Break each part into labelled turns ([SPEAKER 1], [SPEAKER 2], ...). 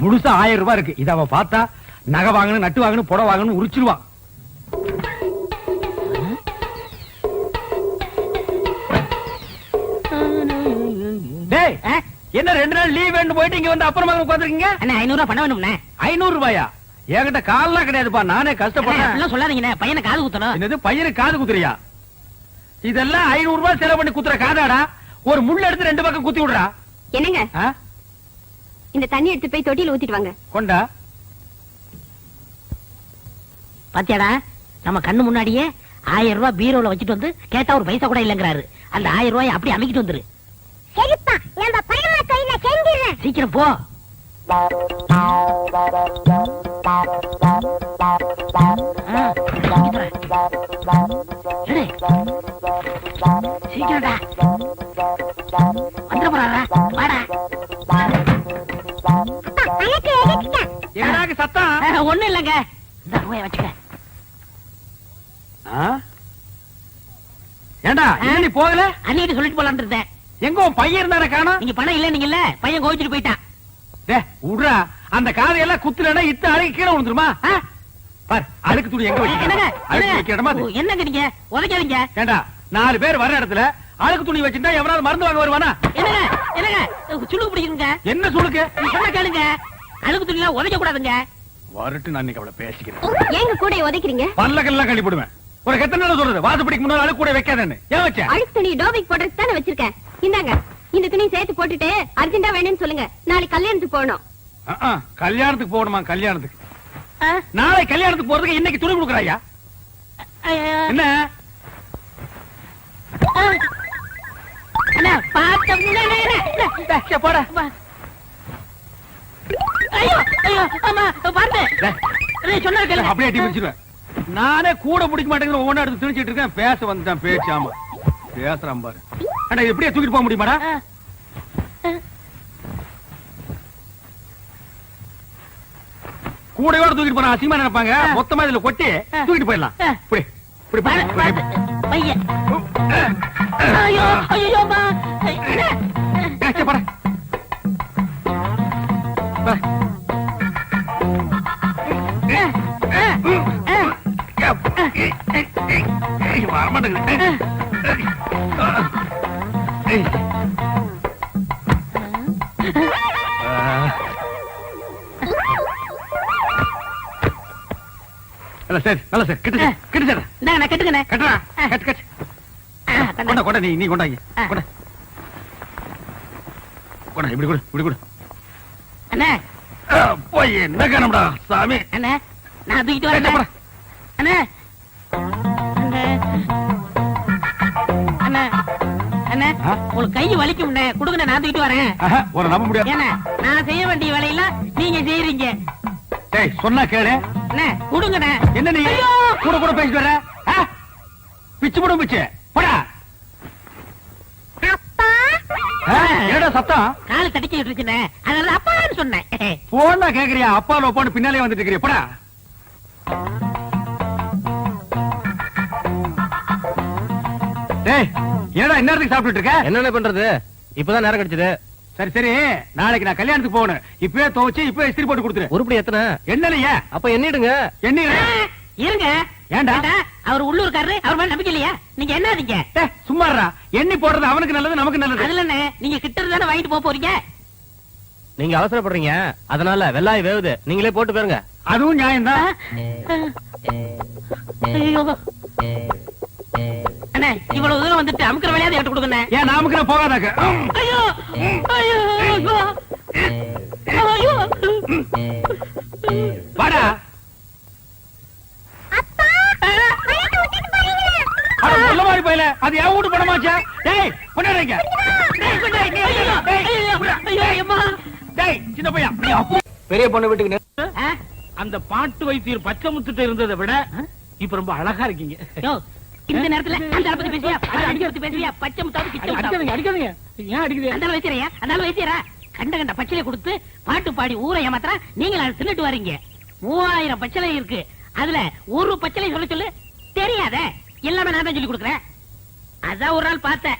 [SPEAKER 1] முழுசா ஆயிரம் ரூபாய் இருக்கு. இத அவ பார்த்தா நகை வாங்கணும் நட்டு வாங்கணும் புடவை வாங்கணும் உரிச்சிருவா டேய் என்ன ரெண்டு நாள் லீவ் வேணும் போயிட்டு இங்க வந்து அப்புறமா உட்காந்துருக்கீங்க
[SPEAKER 2] அண்ணா ஐநூறு ரூபாய் பண்ண வேணும்ண்ணே.
[SPEAKER 1] ஐநூறு ரூபாயா? என்கிட்ட கால்லாம் கிடையாதுப்பா. நானே கஷ்டப்படுறேன்.
[SPEAKER 2] சொல்லாதீங்கண்ணே. பையனை காது குத்தணும்.
[SPEAKER 1] என்னது பையனுக்கு காது குத்துறியா? இதெல்லாம் ஐநூறு ரூபாய் செலவு பண்ணி குத்துற காதாடா? ஒரு முள் எடுத்து ரெண்டு பக்கம் குத்தி விடுறா.
[SPEAKER 3] என்னங்க? இந்த தண்ணி எடுத்து போய் தொட்டியில ஊத்திட்டு வாங்க.
[SPEAKER 1] கொண்டா?
[SPEAKER 2] பாத்தியாடா நம்ம கண்ணு முன்னாடியே ஆயிரம் ரூபாய் பீரோல வச்சுட்டு வந்து கேட்டா ஒரு பைசா கூட இல்லங்கிறாரு. அந்த ஆயிரம் ரூபாய் அப்படி அமைக்கிட்டு வந்துரு.
[SPEAKER 3] சரிப்பா நம்ம பையன் கையில செஞ்சிடுறேன்
[SPEAKER 2] சீக்கிரம் போ. சீக்கிரம்டா வந்துட போறாரா? வாடா. ஒண்ணும் இல்லைங்க. இந்த ரூபாய் வச்சுக்க?
[SPEAKER 1] ஏண்டா நீ போகல?
[SPEAKER 2] அன்னிட்டு சொல்லிட்டு போலான்னு இருந்தேன்.
[SPEAKER 1] எங்க உன் பையன் இருந்தானே காணோம்?
[SPEAKER 2] நீங்க பணம் இல்ல நீங்கல்ல பையன் கோவிச்சுட்டு போயிட்டான்.
[SPEAKER 1] டே விடுறா அந்த காதையெல்லாம் குத்துலன்னா இத்த அழுக்கு கீழே விழுந்துருமா? பார் அழுக்கு துணி எங்க
[SPEAKER 2] என்னங்க?
[SPEAKER 1] வச்சு அழுக்கு வைக்கிற இடமா
[SPEAKER 2] என்னங்க? நீங்க? உதைக்காதீங்க.
[SPEAKER 1] ஏண்டா நாலு பேர் வர இடத்துல அழுக்கு துணி வச்சிருந்தா எவனாவது மருந்து வாங்க வருவானா?
[SPEAKER 2] என்னங்க? என்னங்க? சுளுக்கு பிடிக்குங்க
[SPEAKER 1] என்ன சொல்லுக்கு
[SPEAKER 2] நீ சொன்ன கேளுங்க. அழுக்கு துணிலாம் உதைக்க கூடாதுங்க
[SPEAKER 1] வரட்டு நான் அவளை பேசிக்கிறேன்.
[SPEAKER 3] ஏங்க கூட உதைக்கிறீங்க?
[SPEAKER 1] பல்லக்கெல்லாம் கழி போடுவேன் ஒரு எத்தனை நாள் சொல்றது. வாசப்படிக்கு முன்னாடி அழுக்கு கூட வைக்காதேன்னு. ஏன் வச்ச?
[SPEAKER 3] அழுக்கு துணி டோபிக் போடுறதுக்கு தானே வச்சிருக்கேன். இந்தாங்க இந்த துணி சேர்த்து போட்டுட்டு அர்ஜென்டா வேணும்னு சொல்லுங்க. நாளைக்கு கல்யாணத்துக்கு போகணும்.
[SPEAKER 1] கல்யாணத்துக்கு போகணுமா கல்யாணத்துக்கு? நாளை கல்யாணத்துக்கு போறதுக்கு இன்னைக்கு துணி கொடுக்குறாயா?
[SPEAKER 2] ஐயோ.
[SPEAKER 1] என்ன.
[SPEAKER 2] அண்ணா
[SPEAKER 1] போடா
[SPEAKER 2] அப்பா. ஐயோ ஐயோ அம்மா பாருங்க
[SPEAKER 1] டேய்,
[SPEAKER 2] சொன்னா கேளுங்க
[SPEAKER 1] அப்படியே அடி பிடிச்சிருவேன். நானே கூட பிடிக்க மாட்டேங்கிற ஒவ்வொன்றா எடுத்து திணிச்சிட்டு இருக்கேன். பேச வந்துட்டான் பேச்சாம பேசுறான் பாரு. அண்ணா இது எப்படியே தூக்கிட்டு போக முடியுமாடா?
[SPEAKER 2] ஆ.
[SPEAKER 1] கூடையோட தூக்கிட்டு போனா அசிங்கமா நினைப்பாங்க. மொத்தமா இதுல கொட்டி. தூக்கிட்டு போயிடலாம். இப்படி இப்படி
[SPEAKER 2] ஐயோ ஐயோ
[SPEAKER 1] நல்ல சரி நல்ல சரி கிட்ட சரி, கிட்ட சரி.
[SPEAKER 2] இந்தாங்க நான் கட்டுக்கண்ணே.
[SPEAKER 1] கட்டுறா கட்டு கட்டு.
[SPEAKER 2] ஆ,
[SPEAKER 1] கொண்டா
[SPEAKER 2] கண்ணே.
[SPEAKER 1] கொண்டா நீ நீ கொண்டாங்க.
[SPEAKER 2] ஆ.
[SPEAKER 1] கொண்டா. கொண்டா இப்படி கொடு இப்படி கொடு.
[SPEAKER 2] அண்ணே.
[SPEAKER 1] ஆ, போய் என்ன காணம்டா சாமி.
[SPEAKER 2] அண்ணே நான் தூக்கிட்டு
[SPEAKER 1] ஏய், போடா.
[SPEAKER 2] வரேன் அண்ணே. அண்ணே. அண்ணே. அண்ணே
[SPEAKER 1] ஆ?
[SPEAKER 2] உங்களுக்கு கை வலிக்கும்ண்ணே கொடுங்கண்ணே நான் தூக்கிட்டு வரேன்.
[SPEAKER 1] நம்ப முடியாது.
[SPEAKER 2] நான் செய்ய வேண்டிய வேலையெல்லாம் நீங்க செய்யறீங்க
[SPEAKER 1] சொன்னா கேளு.
[SPEAKER 2] கொடுங்கண்ணே.
[SPEAKER 1] என்ன நீ?
[SPEAKER 2] ஐயோ!
[SPEAKER 1] கூட கூட பேசிட்டு வர? பிச்சு போடும் பிச்சு. போடா. என்னடா சத்தம்
[SPEAKER 2] கால் தடிக்க விட்டுருச்சுண்ணே அதனால அப்பான்னு சொன்னேன்.
[SPEAKER 1] போனா கேக்குறியா? அப்பா லோப்பான்னு பின்னாலே வந்துட்டு இருக்கிறியா? போடா. டேய் என்னடா இந்நேரத்துக்கு சாப்பிட்டுட்டு இருக்க?
[SPEAKER 4] என்னென்ன பண்றது? இப்பதான் நேரம் கிடைச்சது.
[SPEAKER 1] சரி சரி. நாளைக்கு நான் கல்யாணத்துக்கு போகணும். இப்பவே துவச்சு இப்பவே இஸ்திரி போட்டு கொடுத்துரு.
[SPEAKER 4] உருப்படி எத்தனை?
[SPEAKER 1] என்னலையா
[SPEAKER 4] அப்ப எண்ணிடுங்க
[SPEAKER 1] என்ன
[SPEAKER 2] இருங்க.
[SPEAKER 1] ஏன்டா?
[SPEAKER 2] அவர் உள்ளூர்காரரு அவர் மேல நம்பிக்கை இல்லையா? நீங்க என்ன நீங்க
[SPEAKER 1] டேய், சும்மா இருடா. எண்ணி போடுறது அவனுக்கு நல்லது நமக்கு நல்லது.
[SPEAKER 2] அதுல என்ன நீங்க கிட்ட தானே வாங்கிட்டு போக போறீங்க?
[SPEAKER 4] நீங்க அவசரப்படுறீங்க. அதனால வெள்ளாய் வேவுது. நீங்களே போட்டு போயிருங்க
[SPEAKER 1] அதுவும் நியாயம்தான்.
[SPEAKER 2] ஐயோ. அண்ணே இவ்வளவு தூரம் வந்துட்டு அமுக்கிற வேலையாவது என்கிட்ட கொடுங்கண்ணே.
[SPEAKER 1] ஏன் நாமுக்கு நான் போகாதாக்க?
[SPEAKER 2] ஐயோ ஐயோ ஐயோ.
[SPEAKER 1] வாடா. அட சொல்ல மாதிரி போயில. அது என் வீட்டு பணமாச்சா டேய் கொண்டாடுங்க டேய் கொண்டாடுங்க
[SPEAKER 2] ஐயோ ஐயோ அம்மா.
[SPEAKER 1] டேய் சின்ன பையன் நீ அப்போ.
[SPEAKER 4] பெரிய பொண்ணு வீட்டுக்கு?
[SPEAKER 1] அந்த பாட்டு வைத்தியர் பச்சை முத்துட்டு இருந்ததை விட இப்ப ரொம்ப அழகா இருக்கீங்க.
[SPEAKER 2] இந்த நேரத்துல அந்த பத்தி பேசுறியா பத்தி பேசுறியா பச்சை முத்தாவது பிச்சை முத்தாவது
[SPEAKER 1] அடிக்காதீங்க ஏன் அடிக்குது?
[SPEAKER 2] அந்த வைத்தியரையா அந்த வைத்தியரா கண்ட கண்ட பச்சளையை கொடுத்து பாட்டு பாடி ஊரை ஏமாத்திரா நீங்க அதை தின்னுட்டு வரீங்க. மூவாயிரம் பச்சளை இருக்கு. அதுல ஒரு பச்சளை சொல்ல சொல்லு. தெரியாத. எல்லாமே நான் தான் சொல்லி கொடுக்குறேன். அதான் ஒரு நாள் பார்த்தேன்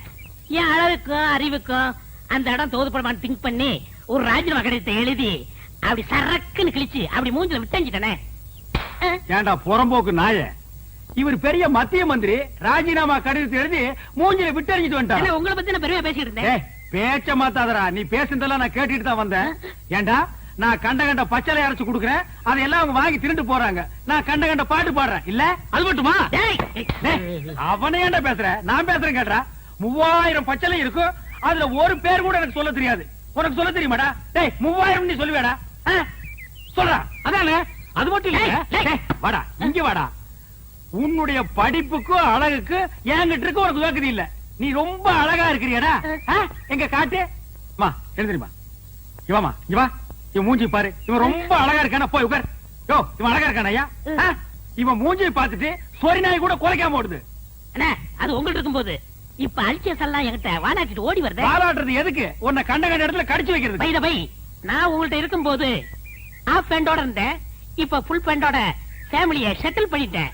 [SPEAKER 2] என் அழகுக்கும் அறிவுக்கும் அந்த இடம் தோதுப்படமான்னு திங்க் பண்ணி ஒரு ராஜினாமா கடிதத்தை எழுதி அப்படி சரக்குன்னு கிழிச்சு அப்படி மூஞ்சில விட்டஞ்சிட்டனே.
[SPEAKER 1] ஏண்டா புறம்போக்கு நாய? இவர் பெரிய மத்திய மந்திரி ராஜினாமா கடிதத்தை எழுதி மூஞ்சில விட்டறிஞ்சிட்டு
[SPEAKER 2] என்ன
[SPEAKER 1] வந்துட்டான்
[SPEAKER 2] உங்களை பத்தி நான் பெருமையா பேசிட்டு இருந்தேன்.
[SPEAKER 1] பேச்ச மாத்தாதடா. நீ பேசுனதெல்லாம் நான் கேட்டுட்டு தான் வந்தேன். ஏண்டா நான் கண்ட கண்ட பச்சளை அரைச்சு கொடுக்குறேன். அதையெல்லாம் அவங்க வாங்கி திருண்டு போறாங்க. நான் கண்ட கண்ட பாட்டு பாடுறேன். இல்ல? அது மட்டுமா? அவனே ஏன்டா பேசுற? நான் பேசுறேன் கேட்றா மூவாயிரம் பச்சளை இருக்கும் அதுல ஒரு பேர் கூட எனக்கு சொல்ல தெரியாது. உனக்கு சொல்ல தெரியுமாடா? டேய் மூவாயிரம் நீ சொல்லுவேடா? சொல்றா. அதானே? அது மட்டும் இல்ல. வாடா. இங்க வாடா. உன்னுடைய படிப்புக்கும் அழகுக்கு என்கிட்ட இருக்க உனக்கு வேக்குது இல்ல. நீ ரொம்ப அழகா இருக்கிறியடா? எங்க காட்டு? மா எழுந்திரிமா இவாமா இவா இவன் மூஞ்சி பாரு. இவன் ரொம்ப அழகா இருக்கானா? போய் உட்கார் யோ இவன் அழகா இருக்கானா ஐயா? இவன் மூஞ்சியை பார்த்துட்டு சொரி நாய் கூட குலைக்காம ஓடுது.
[SPEAKER 2] அண்ணா அது உங்கள்ட்ட இருக்கும்போது இப்ப அல்சியஸ் எல்லாம் என்கிட்ட வாலாட்டிட்டு ஓடி வருது.
[SPEAKER 1] பாராட்டுறது எதுக்கு? உன்னை கண்ட கண்ட இடத்துல கடிச்சு வைக்கிறது
[SPEAKER 2] பை பை. நான் உங்கள்ட்ட இருக்கும்போது ஆஃப் பேண்டோட இருந்தேன். இப்ப ஃபுல் பேண்டோட ஃபேமிலிய செட்டில் பண்ணிட்டேன்.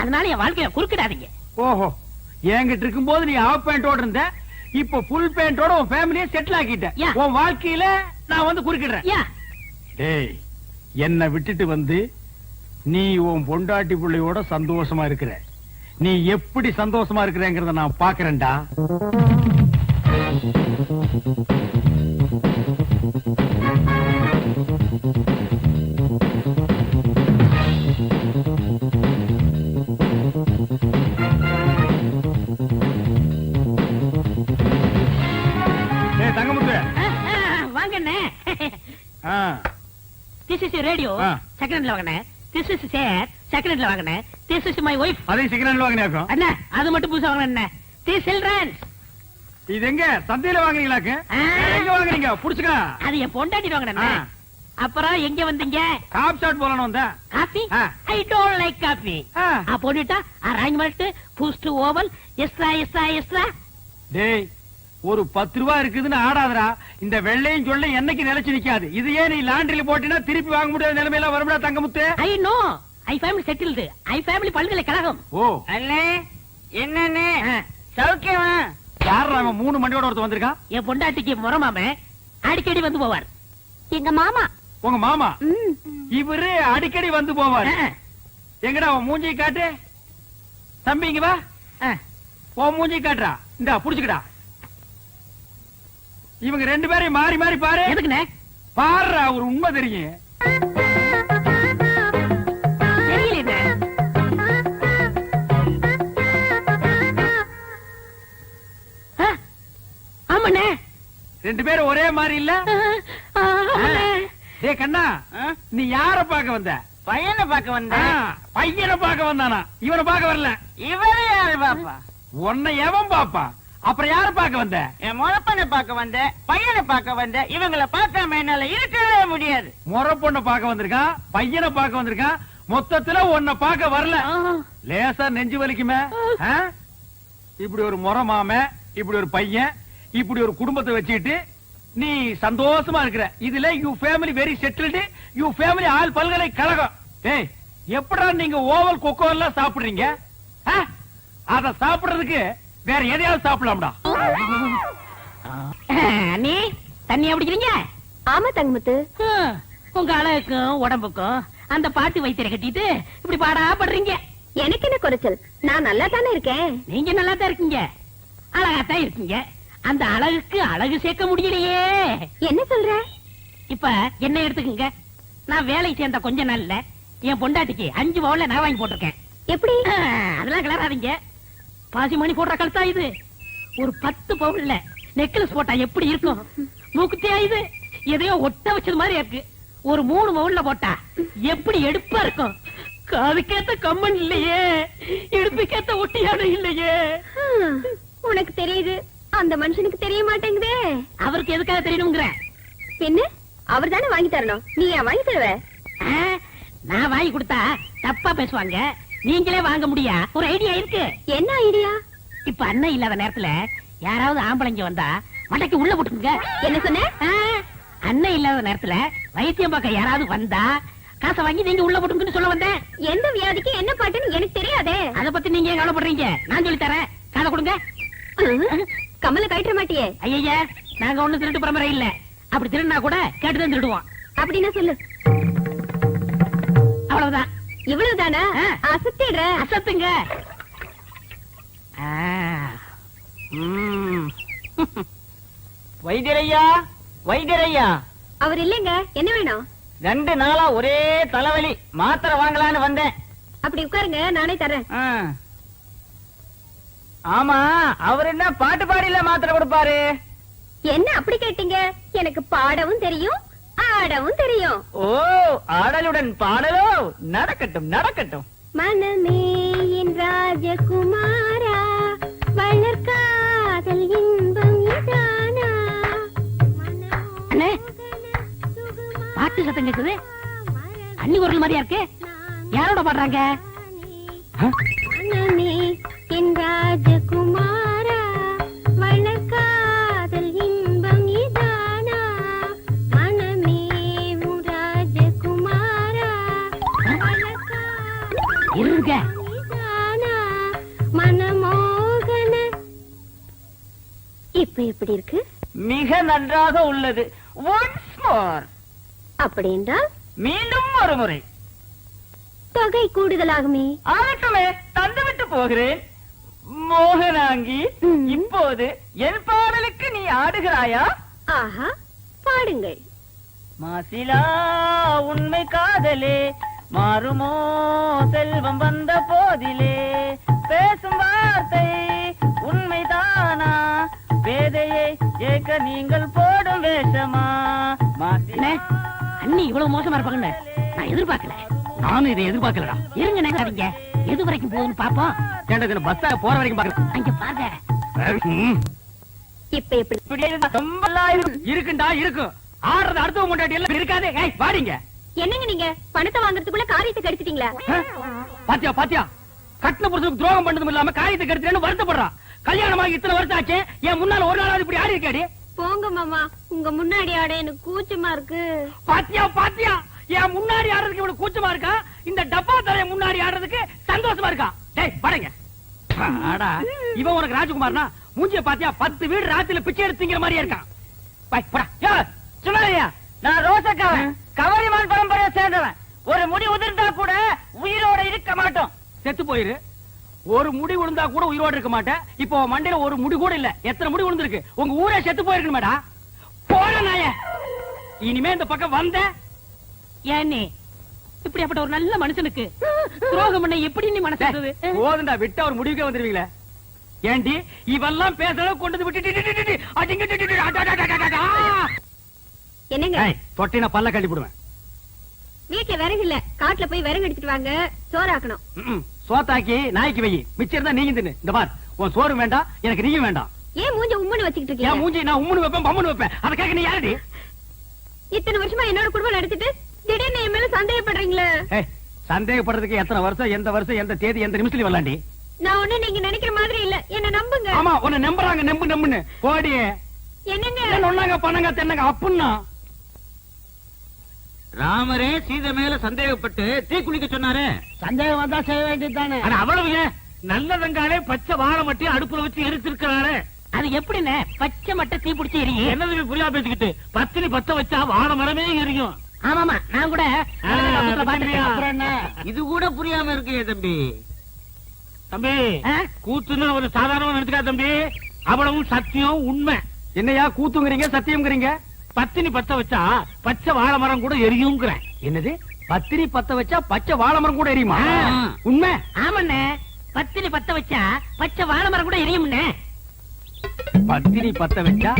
[SPEAKER 2] அதனால என் வாழ்க்கையில குறுக்கிடாதீங்க.
[SPEAKER 1] ஓஹோ என்கிட்ட இருக்கும்போது நீ ஆஃப் பேண்டோட இருந்த இப்ப ஃபுல் பேண்டோட உன் ஃபேமிலியை செட்டில் ஆக்கிட்ட. உன் வாழ்க்கையில நான் வந்து குறுக்கிடுறேன். டேய் என்ன விட்டுட்டு வந்து நீ உன் பொண்டாட்டி பிள்ளையோட சந்தோஷமா இருக்கிற. நீ எப்படி சந்தோஷமா இருக்கிறேங்கிறத நான் பாக்குறேன்டா
[SPEAKER 2] இஸ் ரேடியோ. செகண்ட்ல வாங்கண்ணே திஸ் இஸ் சேர் செகண்ட்ல வாங்கண்ணே திஸ் இஸ் மை ஒய்ஃப்
[SPEAKER 1] அதையும் சிக்கன் வாங்கினாக்கும்
[SPEAKER 2] அண்ணா அது மட்டும் புதுசா வாங்கண்ணே திஸ் சில்ட்ரன்ஸ்
[SPEAKER 1] இது எங்க? சந்தையில வாங்குறீங்களாக்கு. எங்க வாங்குறீங்க? புடிச்சுக்க.
[SPEAKER 2] அது என் பொண்டாட்டி வாங்கண்ணே
[SPEAKER 1] ஆ.
[SPEAKER 2] அப்புறம் எங்க வந்தீங்க?
[SPEAKER 1] காப் ஷாட் போலன்னு வந்தேன்.
[SPEAKER 2] Coffee
[SPEAKER 1] ah.
[SPEAKER 2] I don't like.
[SPEAKER 1] ஆ.
[SPEAKER 2] போட்டுட்டா arrangement Boost Oval extra extra extra
[SPEAKER 1] டேய் ஒரு பத்து ரூபா இருக்குதுன்னு ஆடாதடா. இந்த வெள்ளையும் சொல்ல என்னைக்கு நிலைச்சு நிக்காது. இது ஏன் நீ லாண்டரியில போட்டினா திருப்பி வாங்க முடியாத நிலைமையில வரும்டா Thangamuthu?
[SPEAKER 2] I know. I family settled I family பல்கலைக்கழகம்
[SPEAKER 1] ஓ.
[SPEAKER 5] அண்ணே என்னண்ணே. சௌக்கியமா?
[SPEAKER 1] யார் அவன் மூணு மணியோட ஒருத்தர் வந்திருக்கான்?
[SPEAKER 2] என் பொண்டாட்டிக்கு முறமாம அடிக்கடி வந்து போவார்.
[SPEAKER 3] எங்க மாமா.
[SPEAKER 1] உங்க மாமா. இவரு அடிக்கடி வந்து போவாரு. எங்கடா உன் மூஞ்சி காட்டு? தம்பி இங்க வா. உன் மூஞ்சி காட்டுறா. இந்தா புடிச்சுக்கடா. இவங்க ரெண்டு பேரையும் மாறி மாறி பாரு.
[SPEAKER 2] எதுக்குண்ணே?
[SPEAKER 1] பாருடா ஒரு உண்மை தெரியும். ரெண்டு பேரும் ஒரே மாதிரி இல்ல? டேய் கண்ணா? நீ யார பாக்க வந்த?
[SPEAKER 5] பையனை பார்க்க
[SPEAKER 1] ஆ,
[SPEAKER 5] வந்தேன்
[SPEAKER 1] பையனை பாக்க வந்தானா? இவனை பாக்க வரல.
[SPEAKER 5] இவரு யாரு பாப்பா?
[SPEAKER 1] உன்னை எவன் பாப்பா? அப்புறம் யார பாக்க வந்த?
[SPEAKER 5] என் முறப்பனை பார்க்க வந்தேன் பையனை பார்க்க வந்தேன் இவங்கள பார்க்காம என்னால இருக்கவே முடியாது.
[SPEAKER 1] முறை பொண்ணை பாக்க வந்திருக்கான் பையனை பாக்க வந்திருக்கான் மொத்தத்துல உன்னை பாக்க வரல. லேசா நெஞ்சு வலிக்குமே? இப்படி ஒரு முறை மாம இப்படி ஒரு பையன் இப்படி ஒரு குடும்பத்தை வச்சுக்கிட்டு நீ சந்தோஷமா இருக்கிற. இதுல you family very settled you family all பல்கலைக்கழகம். ஏய் எப்படா நீங்க ஓவல் கொக்கோ எல்லாம் சாப்பிடுறீங்க? அத சாப்பிடுறதுக்கு வேற எதையாவது சாப்பிடலாம்டா.
[SPEAKER 2] அண்ணி தண்ணியா பிடிக்கிறீங்க
[SPEAKER 3] ஆமா தங்கமுத்து.
[SPEAKER 2] உங்க அழகுக்கும் உடம்புக்கும் அந்த பாட்டு வைத்தியரை கட்டிட்டு இப்படி பாடா படுறீங்க
[SPEAKER 3] எனக்கு என்ன குறைச்சல்? நான் நல்லா தானே இருக்கேன்.
[SPEAKER 2] நீங்க நல்லா தான் இருக்கீங்க. அழகாத்தான் இருக்கீங்க. அந்த அழகுக்கு அழகு சேர்க்க முடியலையே.
[SPEAKER 3] என்ன சொல்ற?
[SPEAKER 2] இப்ப என்ன எடுத்துக்கங்க. நான் வேலை சேர்ந்த கொஞ்ச நாள்ல என் பொண்டாட்டிக்கு அஞ்சு பவுன்ல நான் வாங்கி போட்டிருக்கேன்.
[SPEAKER 3] எப்படி?
[SPEAKER 2] அதெல்லாம் கிளறாதீங்க. பாசி மணி போடுற கழுத்தா இது? ஒரு பத்து பவுன்ல நெக்லஸ் போட்டா எப்படி இருக்கும்? மூக்குத்தியா இது? எதையோ ஒட்ட வச்சது மாதிரி இருக்கு. ஒரு மூணு பவுன்ல போட்டா எப்படி எடுப்பா இருக்கும்? காதுக்கேத்த கம்மன் இல்லையே. இடுப்புக்கேத்த ஒட்டியானம் இல்லையே.
[SPEAKER 3] உனக்கு தெரியுது. அந்த மனுஷனுக்கு தெரிய மாட்டேங்குதே.
[SPEAKER 2] அவருக்கு எதுக்காக தெரியணுங்கிற?
[SPEAKER 3] பின்ன அவர் தானே வாங்கி தரணும். நீ ஏன் வாங்கி தருவ?
[SPEAKER 2] நான் வாங்கி கொடுத்தா தப்பா பேசுவாங்க. நீங்களே வாங்க முடியா? ஒரு ஐடியா இருக்கு.
[SPEAKER 3] என்ன ஐடியா?
[SPEAKER 2] இப்ப அண்ணன் இல்லாத நேரத்துல யாராவது ஆம்பளைங்க வந்தா மட்டைக்கு உள்ள போட்டுங்க
[SPEAKER 3] என்ன சொன்ன?
[SPEAKER 2] அண்ணன் இல்லாத நேரத்துல வைத்தியம் பார்க்க யாராவது வந்தா காசை வாங்கி நீங்க உள்ள போட்டுங்கன்னு சொல்ல வந்தேன்.
[SPEAKER 3] எந்த வியாதிக்கு என்ன பாட்டுன்னு எனக்கு தெரியாதே.
[SPEAKER 2] அத பத்தி நீங்க கவலைப்படுறீங்க? நான் சொல்லி தரேன். காதை கொடுங்க.
[SPEAKER 3] கமல கழட்ட மாட்டியே.
[SPEAKER 2] ஐயா நாங்க ஒண்ணு திருட்டு பரம்பரை இல்ல. அப்படி திருடினா கூட கேட்டுதான் திருடுவோம்
[SPEAKER 3] அப்படின்னா சொல்லு.
[SPEAKER 2] அவ்வளவுதான்.
[SPEAKER 3] இவ்வளவுதானா. அசத்திடுற.
[SPEAKER 2] அசத்துங்க.
[SPEAKER 5] வைத்தியரையா? வைத்தியரையா?
[SPEAKER 3] அவர் இல்லைங்க. என்ன வேணும்?
[SPEAKER 5] ரெண்டு நாளா ஒரே தலைவலி. மாத்திரை வாங்கலான்னு வந்தேன்.
[SPEAKER 3] அப்படி உட்காருங்க. நானே தரேன்.
[SPEAKER 5] ஆமா அவர் என்ன பாட்டு பாடியில மாத்திரை கொடுப்பாரு?
[SPEAKER 3] என்ன அப்படி கேட்டீங்க? எனக்கு பாடவும் தெரியும் ஆடவும் தெரியும்.
[SPEAKER 5] ஓ ஆடலுடன் பாடலோ? நடக்கட்டும் நடக்கட்டும்.
[SPEAKER 3] மனமே என் ராஜகுமாரா வளர்காதல் இன்பம் இதானா?
[SPEAKER 2] பாட்டு சத்தம் கேக்குது. அண்ணி குரல் மாதிரியா இருக்கு? யாரோட பாடுறாங்க?
[SPEAKER 3] மனமே என் ராஜகுமாரா இப்ப எப்படி இருக்கு?
[SPEAKER 5] மிக நன்றாக உள்ளது. ஒன்ஸ் மோர்
[SPEAKER 3] அப்படி என்றால்?
[SPEAKER 5] மீண்டும் ஒரு முறை.
[SPEAKER 3] தொகை கூடுதலாகுமே.
[SPEAKER 5] ஆகட்டுமே தந்துவிட்டு போகிறேன். மோகனாங்கி. இப்போது என் பாடலுக்கு நீ ஆடுகிறாயா?
[SPEAKER 3] ஆஹா பாடுங்கள்.
[SPEAKER 5] மாசிலா உண்மை காதலே. மாறுமோ செல்வம் வந்த போதிலே. பேசும் வார்த்தை வேதையை ஏக்க நீங்கள் போடும் வேஷமா?
[SPEAKER 2] அண்ணே இவ்வளவு மோசமா இருப்பாங்கன்னு நான் எதிர்பார்க்கல.
[SPEAKER 1] நானும் இதை எதிர்பார்க்கலடா.
[SPEAKER 2] இருங்க நினைக்காதீங்க எது வரைக்கும் போகுதுன்னு பாப்போம்
[SPEAKER 1] இதுல பஸ்ஸா போற வரைக்கும் பாக்குறேன்
[SPEAKER 2] அங்க பாருங்க.
[SPEAKER 3] இப்ப எப்படி?
[SPEAKER 5] இப்படி இருந்தா ரொம்ப.
[SPEAKER 1] இருக்குண்டா இருக்கும். ஆடுறது அடுத்தவங்க கொண்டாடி எல்லாம் இருக்காதே. ஏய் வாடிங்க.
[SPEAKER 3] என்னங்க நீங்க? பணத்தை வாங்குறதுக்குள்ள காரியத்தை கெடுத்துட்டீங்களா?
[SPEAKER 1] பாத்தியா பாத்தியா? கட்டின புருஷனுக்கு துரோகம் பண்ணதும் இல்லாம காரியத்தை கெடுத்துறேன்னு வருத்தப்படுறான். கல்யாணமாகி இத்தனை வருஷம் ஆச்சு என் முன்னால ஒரு நாளாவது இப்படி ஆடி இருக்காடி
[SPEAKER 3] போங்க மாமா. உங்க முன்னாடி ஆட எனக்கு கூச்சமா இருக்கு.
[SPEAKER 1] பாத்தியா பாத்தியா? என் முன்னாடி ஆடுறதுக்கு இவ்வளவு கூச்சமா இருக்கா? இந்த டப்பா தலைய முன்னாடி ஆடுறதுக்கு சந்தோஷமா இருக்கா? டேய் படங்க. ஆடா இவன் உனக்கு ராஜகுமார்னா மூஞ்சிய பாத்தியா பத்து வீடு ராத்திரில பிச்சை எடுத்துங்கிற மாதிரியே இருக்கான். பை, போடா. யோ,
[SPEAKER 5] சுமலையா நான் ரோசக்காவன். கவரிமான் பரம்பரையை சேர்ந்தவன். ஒரு முடி உதிர்ந்தா கூட உயிரோட இருக்க மாட்டோம்.
[SPEAKER 1] செத்து போயிரு. ஒரு முடி விழுந்தா கூட உயிரோட இருக்க மாட்டேன். இப்போ மண்டையில ஒரு முடி கூட இல்ல. எத்தனை முடி விழுந்திருக்கு உங்க ஊரே செத்து போயிருக்கு மேடா. போன நாய. இனிமே இந்த பக்கம் வந்த.
[SPEAKER 2] ஏன்னே? இப்படியாப்பட்ட ஒரு நல்ல மனுஷனுக்கு துரோகம் பண்ண எப்படி நீ மனசு?
[SPEAKER 1] போதுண்டா விட்டா ஒரு முடிவுக்கே வந்துருவீங்களே. ஏண்டி இவெல்லாம் பேசுறத கொண்டு விட்டு.
[SPEAKER 3] என்னங்க?
[SPEAKER 1] தொட்டினா பல்ல கட்டி போடுவேன்.
[SPEAKER 3] வீட்டுல விறகு இல்ல. காட்டுல போய் விறகு எடுத்துட்டு வாங்க. சோறாக்கணும்.
[SPEAKER 1] சோத்தாக்கி நாய்க்கு வை மிச்சம் இருந்தா நீங்க தின்னு. இந்த பார் உன் சோறு வேண்டாம் எனக்கு நீயும் வேண்டாம்.
[SPEAKER 3] ஏன் மூஞ்ச உம்முன்னு வச்சுக்கிட்டு இருக்கீங்க?
[SPEAKER 1] மூஞ்சி நான் உம்முன்னு வைப்பேன் பம்முன்னு வைப்பேன். அதை கேட்க நீ யாருடி?
[SPEAKER 3] இத்தனை வருஷமா என்னோட குடும்பம் நடத்திட்டு திடீர்னு என் மேல சந்தேகப்படுறீங்களே?
[SPEAKER 1] சந்தேகப்படுறதுக்கு எத்தனை வருஷம் எந்த வருஷம் எந்த தேதி எந்த நிமிஷத்துல வரலாண்டி?
[SPEAKER 3] நான் ஒண்ணு நீங்க நினைக்கிற மாதிரி இல்ல. என்ன நம்புங்க.
[SPEAKER 1] ஆமா உன்னை நம்புறாங்க நம்பு நம்புன்னு. போடி
[SPEAKER 3] என்னங்க?
[SPEAKER 1] என்ன ஒண்ணாங்க பண்ணங்க தென்னங்க அப்புன்னா.
[SPEAKER 6] ராமரே சீதை மேல சந்தேகப்பட்டு தீ குளிக்க சொன்னாரு.
[SPEAKER 2] சந்தேகம் வந்தா செய்ய வேண்டியதுதானே
[SPEAKER 6] அவ்வளவு நல்ல வெங்காலே பச்சை வாழை மட்டும் அடுப்புல வச்சு எரிச்சிருக்கிறாரு.
[SPEAKER 2] அது எப்படிண்ணே? பச்சை மட்டை தீ பிடிச்சி எரியும்
[SPEAKER 6] என்னது புரியா பேசிக்கிட்டு? பத்தினி பத்த வச்சா வாழை மரமே எரியும்.
[SPEAKER 2] ஆமாமா நான் கூட?
[SPEAKER 6] இது கூட புரியாம இருக்கு தம்பி. தம்பி? கூத்துன்னு ஒரு சாதாரண நினைச்சுக்கா தம்பி. அவ்வளவும் சத்தியம் உண்மை.
[SPEAKER 1] என்னையா கூத்துங்கிறீங்க சத்தியம்ங்கிறீங்க?
[SPEAKER 6] பத்தினி பத்த வச்சா பச்சை வாழை மரம் கூட எரியுங்கிறேன்.
[SPEAKER 1] என்னது? பத்திரி பத்த வச்சா பச்சை வாழை மரம் கூட எரியுமா. உண்மை?
[SPEAKER 2] ஆமாண்ணே. பத்தினி பத்த வச்சா பச்சை வாழை மரம் கூட எரியும்ண்ணே.
[SPEAKER 1] பத்திரி பத்த வச்சா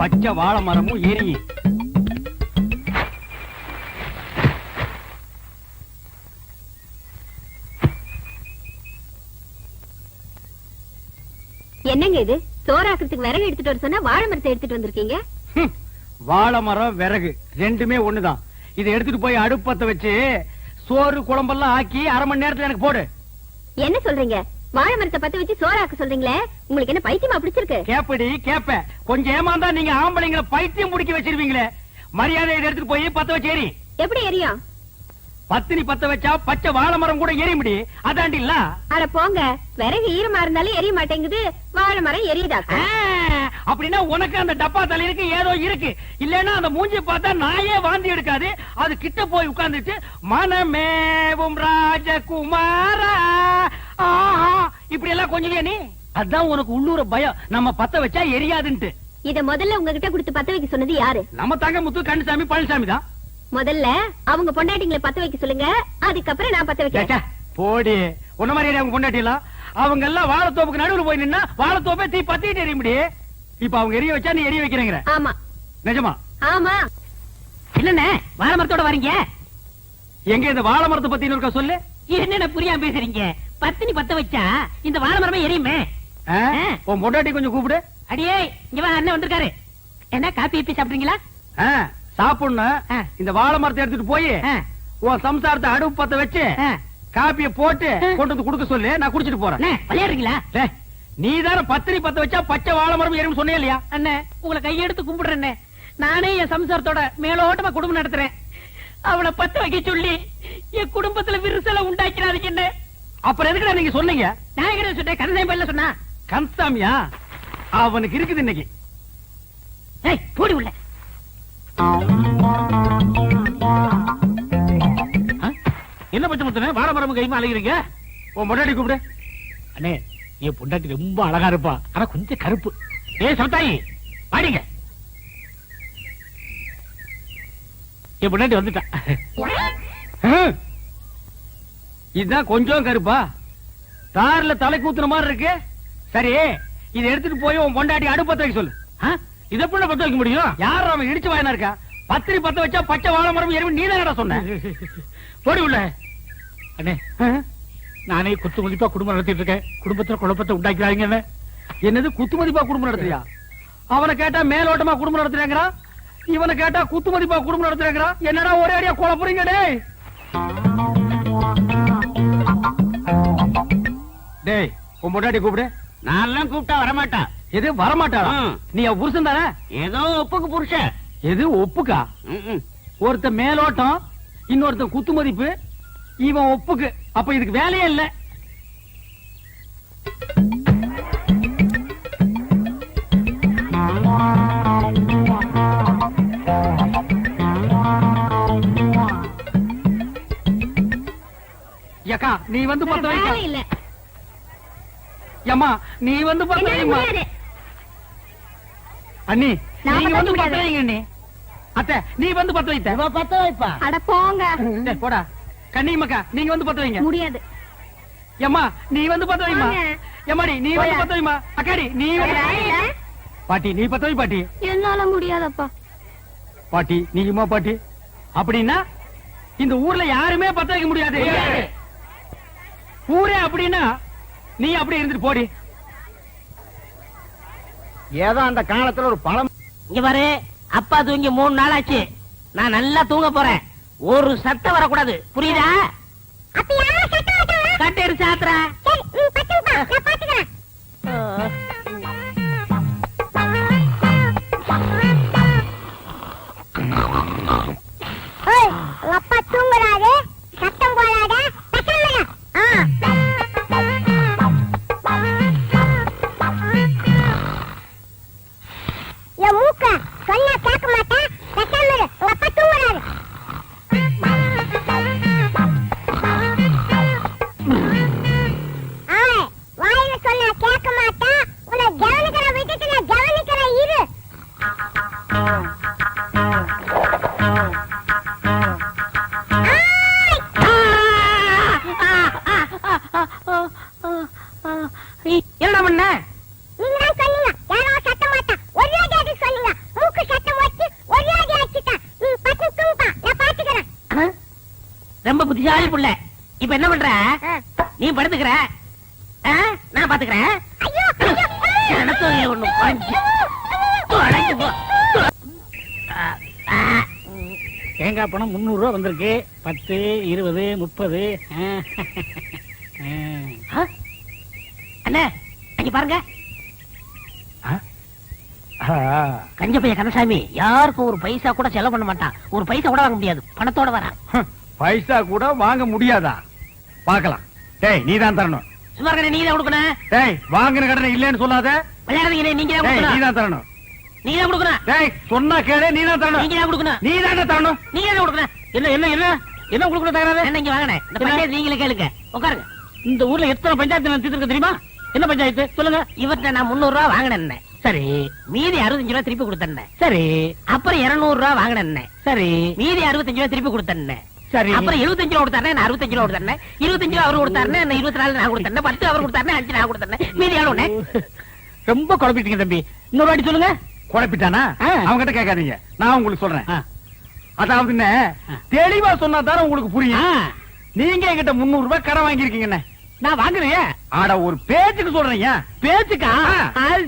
[SPEAKER 1] பச்சை வாழை மரமும் எரியும்.
[SPEAKER 3] என்னங்க இது? சோறாக்குறதுக்கு விறகு எடுத்துட்டு வர சொன்னா வாழை மரத்தை எடுத்துட்டு வந்திருக்கீங்க?
[SPEAKER 1] ஹம். வாழை மரம் விறகு. ரெண்டுமே ஒண்ணுதான். இதை எடுத்துட்டு போய் அடுப்பத்த வச்சு சோறு குழம்பெல்லாம் ஆக்கி அரை மணி நேரத்துல எனக்கு போடு.
[SPEAKER 3] என்ன சொல்றீங்க? வாழை மரத்தை பத்த வச்சு சோறாக்க சொல்றீங்களே? உங்களுக்கு என்ன பைத்தியமா பிடிச்சிருக்கு?
[SPEAKER 1] கேப்படி கேப்ப. கொஞ்சம் ஏமாந்தா நீங்க ஆம்பளைங்களை பைத்தியம் முடிக்க வச்சிருவீங்களே. மரியாதை இதை எடுத்துட்டு போய் பத்த வச்சு எரி.
[SPEAKER 3] எப்படி எரியும்?
[SPEAKER 1] பத்தினி பத்த வச்சா பச்சை வாழை மரம் கூட எரியும்படி அதாண்டி இல்ல?
[SPEAKER 3] அட போங்க. விறகு ஈரமா இருந்தாலும் எரிய மாட்டேங்குது. வாழை மரம் எரியுதாக்கா
[SPEAKER 1] ஆ, அப்படின்னா உனக்கு அந்த டப்பா தலையிருக்கு ஏதோ இருக்கு. இல்லைன்னா அந்த மூஞ்சி பார்த்தா நாயே வாந்தி எடுக்காது. அது கிட்ட போய் உட்கார்ந்துட்டு மனமேவும் ராஜகுமாரா. ஆஹா இப்படி எல்லாம் கொஞ்சம் நீ? அதான் உனக்கு உள்ளூர பயம். நம்ம பத்த வச்சா எரியாதுன்ட்டு.
[SPEAKER 3] இத முதல்ல உங்ககிட்ட கொடுத்து பத்த வைக்க சொன்னது யாரு?
[SPEAKER 1] நம்ம தங்க முத்து கண்டுசாமி பழனிசாமி தான்.
[SPEAKER 3] முதல்ல அவங்க பொண்டாட்டிங்களை பத்த வைக்க சொல்லுங்க. அதுக்கப்புறம் நான் பத்த
[SPEAKER 1] சேச்சா, போடி. உன்ன மாதிரி அவங்க பொண்டாட்டிலாம் அவங்க எல்லாம் வாழைத்தோப்புக்கு நடுவுல போய் நின்னா வாழைத்தோப்பே தீ பத்திட்டு எரிய முடியே இப்ப அவங்க எரிய வச்சா நீ எரிய வைக்கிறேங்கிற.
[SPEAKER 3] ஆமா.
[SPEAKER 1] நிஜமா?
[SPEAKER 3] ஆமா.
[SPEAKER 2] என்னண்ணே வாழை மரத்தோட வரீங்க?
[SPEAKER 1] எங்க இந்த வாழை மரத்தை பத்தி இருக்க சொல்லு.
[SPEAKER 2] என்னென்ன புரியாம பேசுறீங்க? பத்தினி பத்த வச்சா இந்த வாழை மரமே எரியுமே?
[SPEAKER 1] உன் பொண்டாட்டி கொஞ்சம் கூப்பிடு.
[SPEAKER 2] அடியே இங்க வா அண்ணன் வந்திருக்காரு. என்ன காப்பி எப்பி சாப்பிடுறீங்களா?
[SPEAKER 1] சாப்பிடணும். இந்த வாழை மரத்தை எடுத்துட்டு போய் உன் சம்சாரத்தை அடுப்பு பத்த வச்சு. காப்பிய போட்டு. கொண்டு வந்து கொடுக்க சொல்லு. நான் குடிச்சிட்டு போறேன்.
[SPEAKER 2] விளையாடுறீங்களா?
[SPEAKER 1] நீ தானே பத்திரி பத்த வச்சா பச்சை வாழை மரம் எறும் சொன்னே இல்லையா?
[SPEAKER 2] அண்ணே உங்களை கையெடுத்து கும்பிடுறேன் நானே என் சம்சாரத்தோட மேலோட்டமா குடும்பம் நடத்துறேன். அவளை பத்த வைக்க சொல்லி என் குடும்பத்துல விரிசலை உண்டாக்கிறாதீங்க
[SPEAKER 1] அப்புறம் எதுக்குடா நீங்க சொன்னீங்க?
[SPEAKER 2] நான் என்ன சொன்னேன் கருணை பல்ல சொன்னா.
[SPEAKER 1] கன்சாமியா அவனுக்கு இருக்குது இன்னைக்கு.
[SPEAKER 2] ஏய் போடி உள்ள.
[SPEAKER 6] என்ன பச்சை முத்தனே? வாழ மரம் கைமா அழைக்கிறீங்க
[SPEAKER 1] உன் பொண்டாட்டி கூப்பிடு.
[SPEAKER 6] அண்ணே என் பொண்டாட்டி ரொம்ப அழகா இருப்பா. ஆனா கொஞ்சம் கருப்பு. ஏ சமத்தாயி வாடிங்க. என் பொண்டாட்டி வந்துட்டா.
[SPEAKER 1] இதுதான் கொஞ்சம் கருப்பா. தார்ல தலை கூத்துன மாதிரி இருக்கு. சரி இதை எடுத்துட்டு போய் உன் பொண்டாட்டி அடுப்பத்த வைக்க சொல்லு?
[SPEAKER 6] இதை எப்படி பத்த வைக்க முடியும்?
[SPEAKER 1] யார் அவன் இடிச்சு வாயினா இருக்கா? பத்திரி பத்த வச்சா பச்சை வாழை மரம் எருமை நீ தான் சொன்ன.
[SPEAKER 6] போடி உள்ள. அண்ணே. நானே குத்து மதிப்பா குடும்பம் நடத்திட்டு இருக்கேன். குடும்பத்துல குழப்பத்தை உண்டாக்கிறாங்க என்ன?
[SPEAKER 1] என்னது குத்து மதிப்பா குடும்பம் நடத்துறியா? அவனை கேட்டா மேலோட்டமா குடும்பம் நடத்துறேங்கிறான் இவனை கேட்டா குத்து மதிப்பா குடும்பம் நடத்துறேங்கிறான் என்னடா ஒரே அடியா குழப்புறீங்க டேய்? டேய் உன் பொண்டாட்டி கூப்பிடு.
[SPEAKER 5] நான் கூப்பிட்டா வரமாட்டா.
[SPEAKER 1] எது வரமாட்டாளா?
[SPEAKER 5] ம்.
[SPEAKER 1] நீ புருஷன் தானே?
[SPEAKER 5] ஏதோ ஒப்புக்கு புருஷன்.
[SPEAKER 1] எது ஒப்புக்கா? ஒருத்த மேலோட்டம் இன்னொருத்த குத்து மதிப்பு இவன் ஒப்புக்கு. அப்ப இதுக்கு வேலையே இல்ல. ஏக்கா நீ வந்து பத்த வைக்க.
[SPEAKER 3] இல்ல.
[SPEAKER 1] ஏம்மா நீ வந்து பத்த வைமா. அண்ணி நீங்க வந்து. பத்த வைங்க அண்ணி. அத்தை நீ வந்து பத்த வைத்த
[SPEAKER 5] பத்த வைப்பா.
[SPEAKER 3] அட போங்க.
[SPEAKER 1] போடா. கண்ணியம்மாக்கா நீங்க வந்து பத்த வைங்க.
[SPEAKER 3] முடியாது.
[SPEAKER 1] ஏம்மா நீ வந்து பத்த வைமா. ஏமாடி நீ வந்து
[SPEAKER 3] போயா.
[SPEAKER 1] பத்த வைமா அக்காடி நீ. பாட்டி நீ பத்த வை பாட்டி.
[SPEAKER 3] என்னால முடியாதப்பா.
[SPEAKER 1] பாட்டி நீயுமா பாட்டி. அப்படின்னா இந்த ஊர்ல யாருமே பத்த வைக்க முடியாது. ஊரே அப்படின்னா நீ அப்படி இருந்துட்டு போடி.
[SPEAKER 5] ஏதோ அந்த காலத்துல ஒரு பழம்
[SPEAKER 2] இங்க பாரு அப்பா தூங்கி மூணு நாள் ஆச்சு நான் நல்லா தூங்க போறேன். ஒரு சத்தம் வரக்கூடாது. புரியுதா? கட்டேரு சாத்துற
[SPEAKER 3] அப்பா தூங்குறாரு. சத்தம் போடாத. நீ
[SPEAKER 2] படுத்துக்கிற? நான் பாத்துக்கிறேன்?
[SPEAKER 3] ஐயோ ஐயோ
[SPEAKER 2] எனக்கு ஒண்ணு. தொலைஞ்சு போ.
[SPEAKER 6] தேங்காய் பணம் முந்நூறு ரூபா வந்திருக்கு. பத்து இருபது முப்பது?
[SPEAKER 2] அண்ணே அங்க பாருங்க. கஞ்ச பைய கந்தசாமி யாருக்கும் ஒரு பைசா கூட செலவு பண்ண மாட்டான். ஒரு பைசா கூட வாங்க முடியாது. பணத்தோட வரான்.
[SPEAKER 1] பைசா கூட வாங்க முடியாதா? பார்க்கலாம். டேய் நீ தான் தரணும்.
[SPEAKER 2] சும்மா நீ தான் கொடுக்கணும்.
[SPEAKER 1] டேய் வாங்கின கடனை இல்லைன்னு சொல்லாத.
[SPEAKER 2] விளையாடுறீங்க நீங்க தான் கொடுக்கணும்.
[SPEAKER 1] நீதான் தரணும்.
[SPEAKER 2] நீங்க தான் கொடுக்கணும்.
[SPEAKER 1] டேய் சொன்னா கேளு நீதான் தரணும்.
[SPEAKER 2] நீங்க தான் கொடுக்கணும்.
[SPEAKER 1] நீ தரணும்.
[SPEAKER 2] நீங்க தான் கொடுக்கணும்.
[SPEAKER 6] என்ன என்ன என்ன? என்ன உங்களுக்கு தகராறு?
[SPEAKER 2] என்ன இங்க வாங்கினேன் இந்த
[SPEAKER 6] என்ன?
[SPEAKER 2] பஞ்சாயத்து நீங்களே கேளுங்க. உட்காருங்க.
[SPEAKER 6] இந்த ஊர்ல எத்தனை பஞ்சாயத்து நடத்திட்டு இருக்கு தெரியுமா? என்ன பஞ்சாயத்து? சொல்லுங்க.
[SPEAKER 2] இவர்கிட்ட நான் முன்னூறு ரூபா வாங்கினேன்.
[SPEAKER 6] சரி.
[SPEAKER 2] மீதி அறுபத்தஞ்சு ரூபா திருப்பி கொடுத்தேன்.
[SPEAKER 6] சரி.
[SPEAKER 2] அப்புறம் இருநூறு ரூபா வாங்கினேன்.
[SPEAKER 6] சரி.
[SPEAKER 2] மீதி அறுபத்தஞ்சு ரூபா திருப்பி கொடுத்தேன்.
[SPEAKER 6] சரி.
[SPEAKER 2] அப்புறம் எழுபத்தஞ்சு ரூபா கொடுத்தாரு நான் அறுபத்தஞ்சு ரூபா இருபத்தஞ்சு ரூபா அவர் கொடுத்தாரு நான் இருபத்தி நாலு நான் கொடுத்தேன். பத்து அவர் கொடுத்தாரு அஞ்சு நான் கொடுத்தேன். மீதி
[SPEAKER 6] ரொம்ப குழப்பிட்டீங்க தம்பி. இன்னொரு வாட்டி சொல்லுங்க.
[SPEAKER 1] குழப்பிட்டானா?
[SPEAKER 6] ஆ.
[SPEAKER 1] அவங்கிட்ட கேட்காதீங்க. நான் உங்களுக்கு சொல்றேன்.
[SPEAKER 6] ஆ.
[SPEAKER 1] அதாவது என்ன, தெளிவா சொன்னா தானே உங்களுக்கு புரியும். நீங்க என்கிட்ட முன்னூறு ரூபாய் கடன் வாங்கியிருக்கீங்க
[SPEAKER 6] நான் வாங்குறேன்.
[SPEAKER 1] ஆட ஒரு பேச்சுக்கு சொல்றீங்க
[SPEAKER 6] பேச்சுக்கா?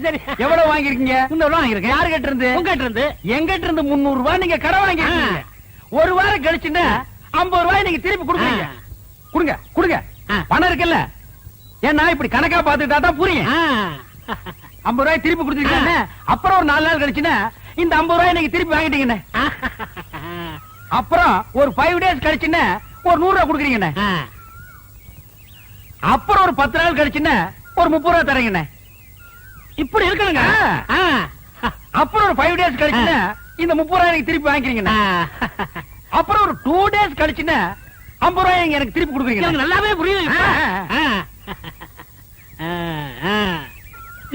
[SPEAKER 6] சரி.
[SPEAKER 1] எவ்வளவு வாங்கிருக்கீங்க
[SPEAKER 6] முன்னூறு ரூபா வாங்கியிருக்கேன்.
[SPEAKER 1] யாரு கிட்ட இருந்து?
[SPEAKER 6] உங்ககிட்ட இருந்து.
[SPEAKER 1] எங்கிட்ட இருந்து முன்னூறு ரூபாய் நீங்க கடன் வாங்கிருக்கீங்க ஒரு வாரம் கழிச்சுன்னா ஐம்பது ரூபாய் நீங்க திருப்பி கொடுக்குறீங்க. கொடுங்க கொடுங்க. பணம் இருக்குல்ல. ஏன்னா இப்படி கணக்கா பாத்துட்டா தான் புரியும். ஐம்பது ரூபாய் திருப்பி கொடுத்துருக்கீங்க அப்புறம் ஒரு நாலு நாள் கழிச்சுன்னா இந்த ஐம்பது ரூபாய் நீங்க திருப்பி வாங்கிட்டீங்கண்ணே. அப்புறம் ஒரு ஃபைவ் டேஸ் கழிச்சுன்னா ஒரு நூறு ரூபாய் கொடுக்குறீங்கண்ணே. அப்புறம் ஒரு பத்து நாள் கழிச்சுன்னா ஒரு முப்பது ரூபாய் தரீங்கண்ணே.
[SPEAKER 6] இப்படி இருக்கணுங்க.
[SPEAKER 1] அப்புறம் ஒரு ஃபைவ் டேஸ் கழிச்சுன்னா இந்த முப்பது ரூபாய் எனக்கு திருப்பி வாங்கிக்கிறீங்கண்ணே. அப்புறம் ஒரு டூ டேஸ் கழிச்சுன்னா ஐம்பது ரூபாய் எனக்கு திருப்பி கொடுக்குறீங்க.
[SPEAKER 6] எனக்கு நல்லாவே புரியுது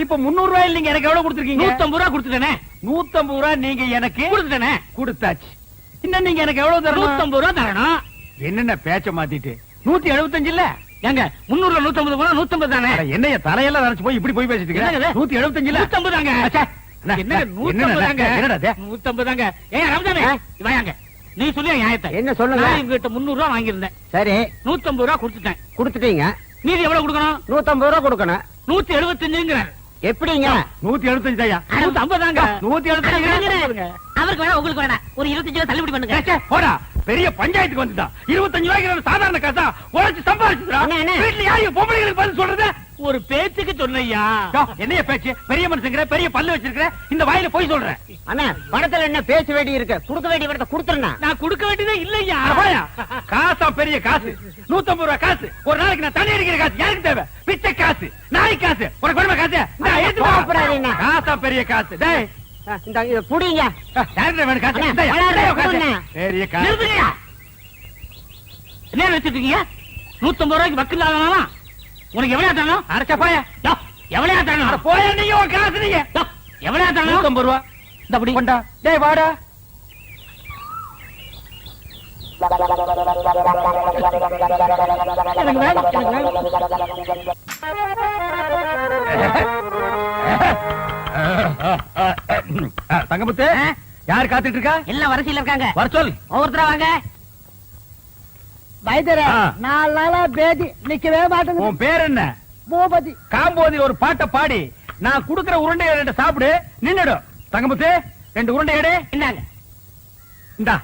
[SPEAKER 6] இப்ப.
[SPEAKER 1] முன்னூறு ரூபாய் நீங்க எனக்கு எவ்வளவு கொடுத்துருக்கீங்க?
[SPEAKER 6] நூத்தம்பது ரூபா கொடுத்துட்டேனே.
[SPEAKER 1] நூத்தம்பது ரூபாய் நீங்க எனக்கு
[SPEAKER 6] கொடுத்துட்டேனே.
[SPEAKER 1] கொடுத்தாச்சு. இன்னும் நீங்க எனக்கு எவ்வளவு தரணும்?
[SPEAKER 6] நூத்தம்பது ரூபா தரணும்.
[SPEAKER 1] என்னென்ன பேச்ச மாத்திட்டு? நூத்தி எழுபத்தஞ்சு இல்ல?
[SPEAKER 6] ஏங்க முன்னூறுல நூத்தம்பது போனா நூத்தம்பது தானே?
[SPEAKER 1] என்னைய தலையெல்லாம் நினைச்சு போய் இப்படி போய் பேசிட்டு
[SPEAKER 6] என்னங்க
[SPEAKER 1] இருக்க
[SPEAKER 6] இது?
[SPEAKER 1] நூத்தி எழுபத்தஞ்சு இல்ல?
[SPEAKER 6] நூத்தம்பது தாங்க.
[SPEAKER 1] என்ன,
[SPEAKER 6] நூத்தம்பது தாங்க? நூத்தம்பது தாங்க. ஏன் ரம்ஜானே வாங்க நீ சொல்லி நியாயத்தை.
[SPEAKER 7] என்ன சொல்லுங்க?
[SPEAKER 6] நான் இவங்கிட்ட முன்னூறு ரூபா வாங்கியிருந்தேன்.
[SPEAKER 7] சரி.
[SPEAKER 6] நூத்தம்பது ரூபா கொடுத்துட்டேன்.
[SPEAKER 7] கொடுத்துட்டீங்க.
[SPEAKER 6] மீதி எவ்வளவு கொடுக்கணும்?
[SPEAKER 7] நூத்தம்பது ரூபா கொடுக்கணும்.
[SPEAKER 6] நூத்தி எழுபத்தஞ்சுங்கிறார்
[SPEAKER 7] எப்படிங்க?
[SPEAKER 1] நூத்தி எழுபத்தஞ்சு தாயா
[SPEAKER 6] நூத்தி ஐம்பது தாங்க
[SPEAKER 1] நூத்தி எழுபத்தஞ்சு
[SPEAKER 2] அவருக்கு வேணா உங்களுக்கு வேணா. ஒரு இருபத்தஞ்சு ரூபா தள்ளுபடி பண்ணுங்க.
[SPEAKER 1] போடா. பெரிய பஞ்சாயத்துக்கு வந்துட்டா. இருபத்தஞ்சு ரூபாய்க்கு சாதாரண காசா உழைச்சு சம்பாதிச்சுடா
[SPEAKER 7] அண்ணே, அண்ணே.
[SPEAKER 1] வீட்டுல யாரையும் பொம்பளைங்களுக்கு பதில் சொல்றது?
[SPEAKER 6] ஒரு பேச்சுக்கு சொன்னையா
[SPEAKER 1] என்னைய பேச்சு? பெரிய மனுஷங்கிற பெரிய பல்லு வச்சிருக்கிற இந்த வாயில போய் சொல்றேன்
[SPEAKER 7] அண்ணா பணத்துல என்ன பேச வேண்டி இருக்கு? கொடுக்க வேண்டிய பணத்தை கொடுத்துருண்ணா.
[SPEAKER 6] நான் கொடுக்க வேண்டியதே இல்லையா
[SPEAKER 1] காசா பெரிய காசு. நூத்தம்பது ரூபாய் காசு. ஒரு நாளைக்கு நான் தண்ணி அடிக்கிற காசு. யாருக்கு தேவை? பிச்சை காசு. நாய் காசு. ஒரு குடும்ப காசு. காசா பெரிய காசு. டேய்.
[SPEAKER 7] இந்த இத புடிங்க.
[SPEAKER 1] வேணும் காசு. பெரிய காசு.
[SPEAKER 6] என்ன வச்சிட்டு இருக்கீங்க? நூத்தம்பது ரூபாய்க்கு வக்கு இல்லாதனால உனக்கு எவ்வளவு தரணும்?
[SPEAKER 1] அடைச்சா போயா.
[SPEAKER 6] எவ்வளவு தரணும்?
[SPEAKER 1] போயா நீங்க ஒரு காசு நீங்க
[SPEAKER 6] எவ்வளவு தரணும்?
[SPEAKER 1] நூத்தம்பது ரூபா.
[SPEAKER 6] இந்த அப்படி
[SPEAKER 1] கொண்டா. டேய் வாடா.
[SPEAKER 6] எனக்கு வேணும், எனக்கு வேணும்.
[SPEAKER 1] தங்கமுத்து
[SPEAKER 2] ஆ?
[SPEAKER 1] யார் காத்துட்டு இருக்கா?
[SPEAKER 2] எல்லாம் வரிசையில இருக்காங்க.
[SPEAKER 1] வர சொல்.
[SPEAKER 2] ஒவ்வொருத்தரா வாங்க.
[SPEAKER 7] வைத்தியரே. நாலு நாளா பேதி நிக்கவே மாட்டேங்குது.
[SPEAKER 1] உன் பேர் என்ன?
[SPEAKER 7] பூபதி.
[SPEAKER 1] காம்போதி ஒரு பாட்டை பாடி நான் குடுக்கிற உருண்டையை ரெண்டு சாப்பிடு நின்னுடு. தங்கமுத்து ரெண்டு உருண்டை எடு.
[SPEAKER 2] இந்தாங்க.
[SPEAKER 1] இந்தா.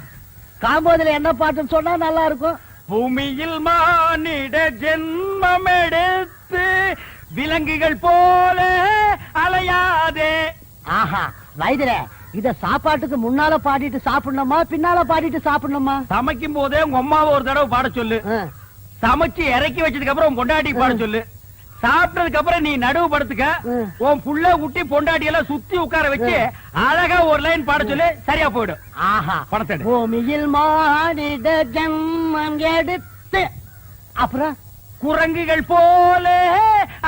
[SPEAKER 7] காம்போதில என்ன பாட்டுன்னு சொன்னா நல்லா இருக்கும்.
[SPEAKER 1] பூமியில் மானிட ஜென்மம் எடுத்து விலங்குகள் போல அலையாதே.
[SPEAKER 7] ஆஹா வைத்தியரே இத சாப்பாட்டுக்கு முன்னால பாடிட்டு சாப்பிடணுமா பின்னால பாடிட்டு சாப்பிடணுமா?
[SPEAKER 1] சமைக்கும் போதே உங்க அம்மாவை ஒரு தடவை பாட சொல்லு. சமைச்சு இறக்கி வச்சதுக்கு அப்புறம் பொண்டாட்டி பாட சொல்லு. சாப்பிட்டதுக்கு அப்புறம் நீ நடுவு படுத்துக்க. உன் புள்ள குட்டி பொண்டாட்டி எல்லாம் சுத்தி உட்கார வச்சு அழகா ஒரு லைன் பாட சொல்லு சரியா போயிடும்.
[SPEAKER 7] ஆஹா.
[SPEAKER 1] பணத்தை எடு.
[SPEAKER 7] பூமியில் மானிட ஜன்மம் எடுத்து. அப்புறம்?
[SPEAKER 1] குரங்குகள் போல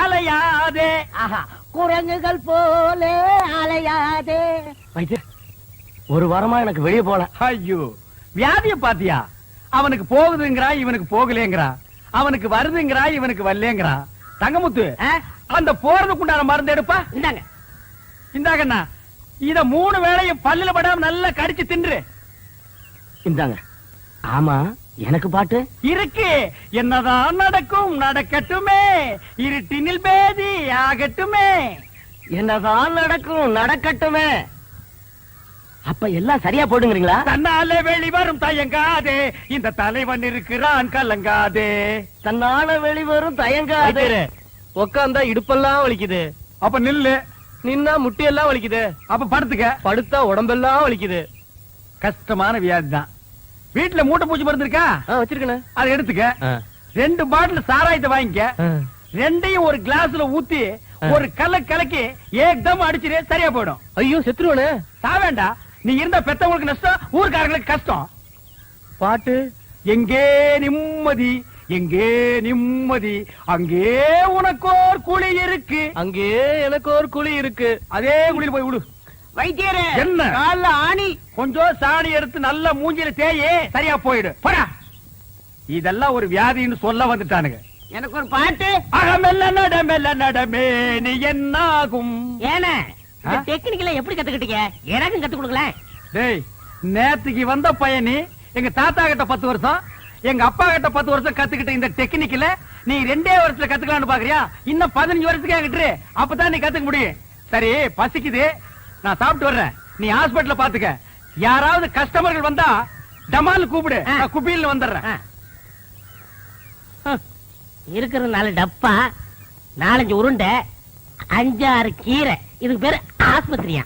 [SPEAKER 1] அலையாதே.
[SPEAKER 7] ஆஹா. குரங்குகள் போல அலையாதே. ஒரு வாரமா எனக்கு வெளியே போல.
[SPEAKER 1] ஐயோ வியாதிய பாத்தியா? அவனுக்கு போகுதுங்கிறா இவனுக்கு போகலேங்கிறா. அவனுக்கு வருதுங்கிறா இவனுக்கு வரலேங்கிறா. தங்கமுத்து? அந்த போறதுக்குண்டான மருந்து எடுப்பா.
[SPEAKER 2] இந்தாங்க.
[SPEAKER 1] இந்தாங்கண்ணா இத மூணு வேளையும் பல்லுல படாம நல்லா கடிச்சு தின்று.
[SPEAKER 7] இந்தாங்க. ஆமா எனக்கு பாட்டு?
[SPEAKER 1] இருக்கு. என்னதான் நடக்கும் நடக்கட்டுமே. இருட்டினில் பேதி ஆகட்டுமே.
[SPEAKER 7] என்னதான் நடக்கும் நடக்கட்டுமே. அப்ப எல்லாம் சரியா போடுங்கிறீங்களா?
[SPEAKER 1] தன்னாலே வெளிவரும் தயங்காதே. இந்த தலைவன் இருக்கிறான் கலங்காதே.
[SPEAKER 7] தன்னால வெளிவரும் தயங்காது.
[SPEAKER 4] உக்காந்தா இடுப்பெல்லாம் வலிக்குது.
[SPEAKER 1] அப்ப நில்லு.
[SPEAKER 4] நின்னா முட்டியெல்லாம் வலிக்குது.
[SPEAKER 1] அப்ப படுத்துக்க.
[SPEAKER 4] படுத்தா உடம்பெல்லாம் வலிக்குது.
[SPEAKER 1] கஷ்டமான வியாதி தான் வீட்டுல மூட்டை பூச்சி மருந்து இருக்கா?
[SPEAKER 4] வச்சிருக்கேனே
[SPEAKER 1] அதை எடுத்துக்க. ரெண்டு பாட்டில் சாராயத்தை வாங்கிக்க. ரெண்டையும் ஒரு கிளாஸ்ல ஊத்தி ஒரு கல கலக்கி ஏக்தம் அடிச்சிரு சரியா போயிடும்.
[SPEAKER 4] ஐயோ செத்துருவானே
[SPEAKER 1] சாவேண்டா நீ இருந்த பெத்தவங்களுக்கு நஷ்டம் ஊர்க்காரங்களுக்கு கஷ்டம்.
[SPEAKER 4] பாட்டு?
[SPEAKER 1] எங்கே நிம்மதி எங்கே நிம்மதி? அங்கே உனக்கோர் குழி இருக்கு.
[SPEAKER 4] அங்கே எனக்கு ஒரு குழி இருக்கு.
[SPEAKER 1] அதே குழியில் போய் விடு.
[SPEAKER 5] வைத்தியரே
[SPEAKER 1] என்ன?
[SPEAKER 5] கால்ல ஆணி.
[SPEAKER 1] கொஞ்சம் சாணி எடுத்து நல்ல மூஞ்சில தேயே சரியா போயிடு. போடா. இதெல்லாம் ஒரு வியாதின்னு சொல்ல வந்துட்டானுங்க.
[SPEAKER 5] எனக்கு ஒரு பாட்டு.
[SPEAKER 1] அகமெல்ல நடமெல்ல நடமே நீ என்னாகும்?
[SPEAKER 2] ஏன? டெக்னிக்கல எப்படி கத்துக்கிட்டீங்க? எனக்கும் கத்து கொடுங்களேன்.
[SPEAKER 1] டேய் நேத்துக்கு வந்த பையனி எங்க தாத்தா கிட்ட பத்து வருஷம் எங்க அப்பா கிட்ட பத்து வருஷம் கத்துக்கிட்ட இந்த டெக்னிக்கல நீ ரெண்டே வருஷத்துல கத்துக்கலாம்னு பாக்குறியா? இன்னும் பதினஞ்சு வருஷத்துக்கு என்கிட்ட. அப்பதான் நீ கத்துக்க முடியும். சரி பசிக்குது. நான் சாப்பிட்டு வர்றேன். நீ ஹாஸ்பிடல்ல பாத்துக்க. யாராவது கஸ்டமர்கள் வந்தா டமால் கூப்பிடு. நான் குபியில் வந்துடுறேன்.
[SPEAKER 2] இருக்கிற நாலு டப்பா நாலஞ்சு உருண்டை அஞ்சாறு கீரை. இதுக்கு பேரு ஆஸ்பத்திரியா?